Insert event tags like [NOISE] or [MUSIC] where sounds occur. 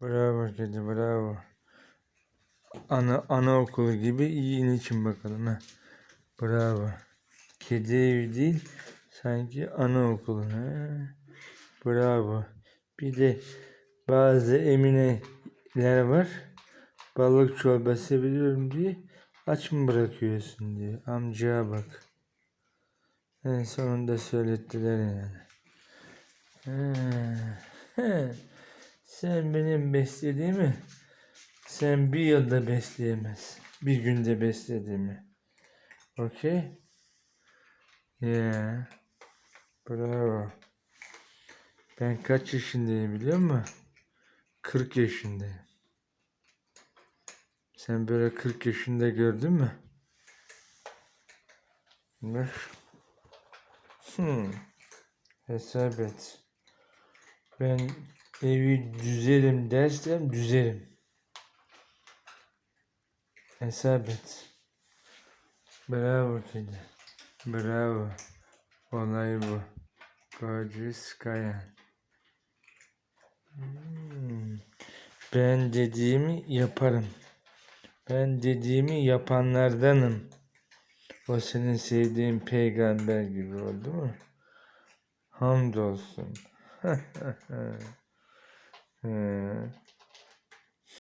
Bravo kedi bravo. Ana anaokulu gibi iyi için bakalım ha. Bravo. Kedi evi değil sanki anaokulu ha. Bravo. Bir de bazı emineler var. Balık çorbası biliyorum diye aç mı bırakıyorsun diye. Amcaya bak. En sonunda söylettiler yani. Ha, he. Sen benim beslediğimi sen bir yılda besleyemezsin. Bir günde beslediğimi. Okey? Yeah. Bravo. Ben kaç yaşındayım biliyor musun? 40 yaşındayım. Sen böyle 40 yaşında gördün mü? Bak. Hmm. Hesap et. Ben evi düzerim dersem düzerim. Hesap et. Bravo kedi. Bravo. Olay bu. Gorgeous Kayan. Hmm. Ben dediğimi yaparım. Ben dediğimi yapanlardanım. O senin sevdiğin peygamber gibi oldu mu? Hamdolsun. [LAUGHS] He.